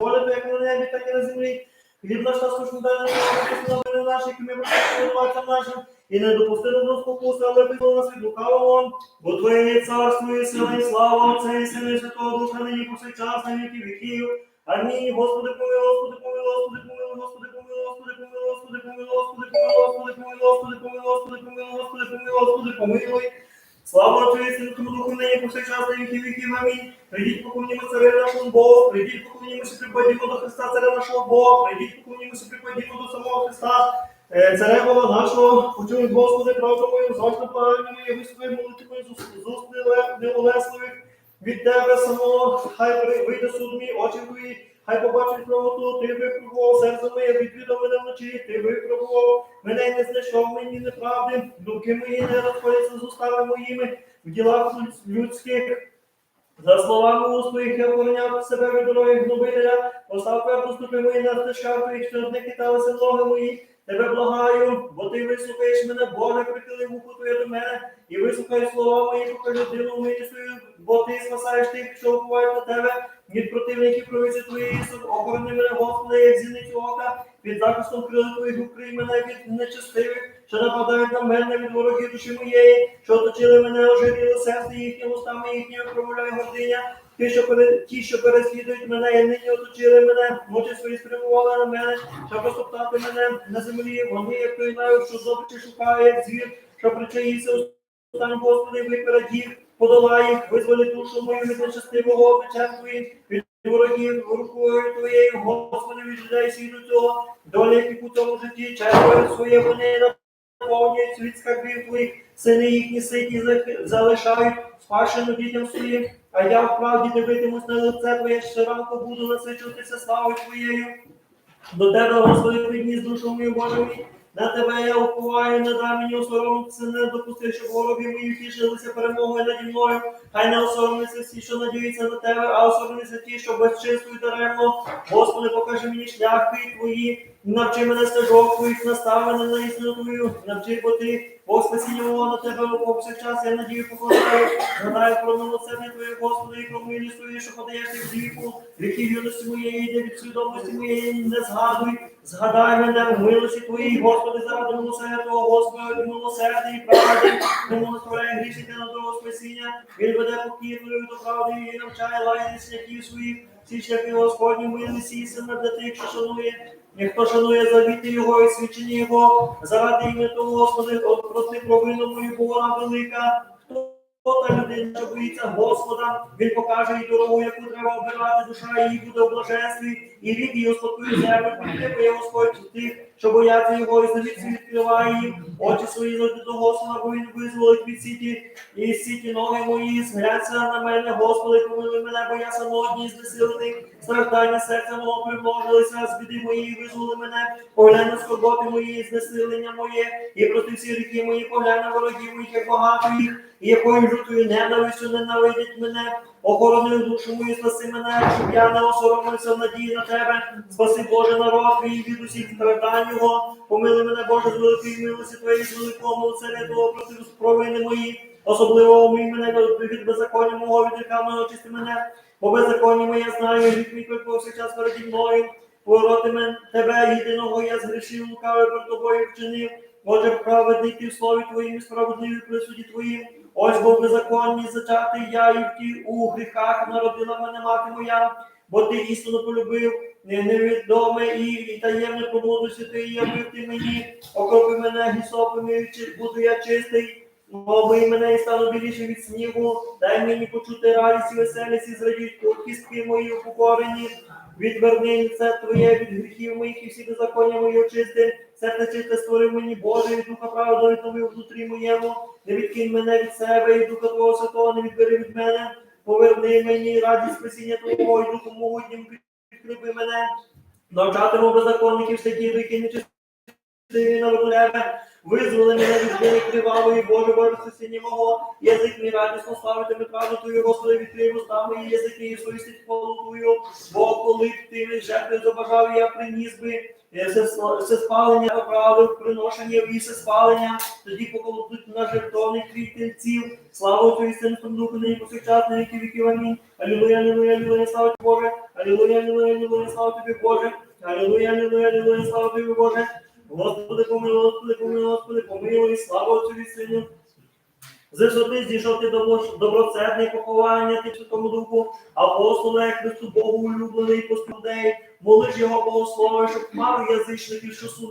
воля Твоя, як на небі, так і на землі. Хліб наш насущний дай нам сьогодні, на наші, які ми просимо батькам нашим, і не допусти до нас спокуси, але визволи нас від лукавого, бо Твоє є царство і сила, і слава Отця і Сина, і Святого Духа, нині повсякчас, на віки віків. Амінь. Господи, помилуй, Господи, помилуй, Господи, помилуй, Господи, помилуй, Господи, помилуй, Господи, помилуй, Господи, помилуй, Господи, помилуй, Господи, помилуй, Господи, помилуй, Господи, помилуй, Господи, помилуй. Слава Отцю і Сину, тому Духу, нині повсякчас, на віки віків. Амінь. Прийдіть, поклонімо царя нашого Бога, прийдіть, поклонімося, припадімо до Христа, царя нашого Бога, прийдіть, поклонімося, припадімо до самого Христа, Е, Царя Бога нашого, почуй, Господи, правду мою, завжди правильно мою, вислови молитвою з уст- з уст неле- неулесливих від Тебе самого, хай вийде суд мій, очі твої, хай побачить правоту, ти випробував серце моє, відвідав мене вночі, ти випробував мене не знайшов мені неправди, думки мої не розходяться з устами моїми, в ділах людських. За словами у своїх я охороняв себе від дороги гнобителя, постав твердо ступи мої на стежках твоїх, щоб не хиталися ноги мої. Тебе благаю, бо ти вислухаєш мене, Боже, прихили вухо твоє до мене, і вислухай слова мої, покажи дивну мені свою, бо ти спасаєш тих, що уповають на тебе, від противників кровиці твоєї, охорони мене, Господи, як зіницю ока, під захистом крил твоїх укрий мене від нечестивих, що нападають на мене від ворогів душі моєї, що оточили мене, оживіли серце їхнє, устами їхніми промовляє гординя. Ті, що ті, що переслідують мене, і нині оточили мене, очі свої спрямували на мене, щоб розтоптати мене на землі. Вони, як той знаю, що добре шукає, як звір, що причаївся устань Господи, виперед їх, подолай їх, визволи душу мою від нечестивого обличчя твоїх, від ворогів рукою твоєю, Господи, віджидай світу цього, доля, які у цьому житті, черпають своє вони наповнюють світ скарбів твоїх, сини їхні ситі залишають, спашену дітям своїм, а я вправді дивитимусь на лице Твоє, щоранку буду насичуватися славою Твоєю. До Тебе, Господи, підніс душу мою, Боже мій, на Тебе я уповаю, не дай мені осоромитися, не допусти, щоб вороги мої втішилися перемогою наді мною. Хай не осоромляться всі, що надіються на Тебе, а осоромляться ті, що безчисто і даремно. Господи, покажи мені шляхи Твої, навчи мене стежок Твоїх, настави мене на істину Твою, навчи, бо Ти спасіння мого на тебе повсякчас, я надію покладаю. Гадаю про милосердя Твоє, Господи, і про милість Твою, що подаєш ти в віку, гріхів юності моєї, де від свідомості моєї не згадуй. Згадай мене в милості Твоїй, Господи, заради милосердя Твого, Господи, милосердя і правди, не молотворяй грішити на дорогу спасіння. Він веде покірною до правди і навчає лаяти шляхів своїх. Всі шляхи Господні милості і сина для тих, що шанує. Ніхто шанує завіти його і свідчення його, заради ім'я того, Господи, от проти провину мою, бо вона велика. Хто та людина, що боїться Господа, він покаже їй дорогу, яку треба обирати, душа її буде в блаженстві, і рік її успокоює землю, підтримує Господь тих, що бояться його, і свій відкриває їм, очі свої до Господа, бо він визволить від сіті, і сіті ноги мої, згляться на мене, Господи, помилуй мене, бо я самотній, знесилений, страждання серця мого примножилися, з біди моєї визволи мене, поглянь на скорботи мої, знесилення моє, і проти всі ріки мої, поглянь ворогів моїх, як багато їх, і якою лютою ненавистю ненавидять мене, охороною душу мою, спаси мене, щоб я не осоромився в надії на тебе, спаси Боже народ твій від усіх страждань його, помили мене, Боже, з великої милості твоєї, з великого милосердя проти провини мої, особливо омий мене від беззаконня мого, від гріха моєго, очисти мене, бо беззаконня моє знаю, гріх мій повсякчас переді мною, Повороти мен тебе, єдиного я згрішив, лукавий перед тобою вчинив. Отже, праведний ти в слові твоїм і справедливий при суді твоїм. Ось бо беззаконні зачатий я і в ті у гріхах народила мене мати моя, бо ти істину полюбив, не- невідоме і, і таємне промовився ти, явив ти мені, окропи мене гісопами, буду я чистий. Омий мене і стану біліше від снігу, дай мені почути радість і веселість і зрадіть кістки мої упокорені. Відверни лице Твоє від гріхів моїх і всі беззаконня мої очисти. Серце чисте створив мені Боже, і духа правди відновив внутрі моєму. Не відкинь мене від себе, і духа Твого Святого не відбери від мене. Поверни мені радість спасіння Твого, і духом могутнім підкріпи мене. Навчатиму беззаконників статті, які на тебе. Визволи мене від зміни кривавої, Боже, Боже, спасіння мого, язик мій радісно славитиме правду Твою, Господи, відкрив уста мої язики, і совістить хвалу Твою, бо коли б ти жертви забажав, я приніс би е, все, спалення, оправив, приношення і все спалення, тоді поколотуть на жертовних твій тельців, слава Твою, Синством Духу, нині повсякчас, на віки віків, амінь. Алілуя, алілуя, алілуя, слава Тобі, Боже, алілуя, алілуя, алілуя, слава Тобі, Боже, алілуя, алілуя, алілуя, слава Тобі, Боже. Господи, помилуй, Господи, помилуй, Господи, помилуй, слава Отцю і Сину. З зійшов ти добро- доброцерне поховання ти Святому Духу, апостола Христу Богу улюблений постудей, молиш його богослова, щоб мав язичників, що судить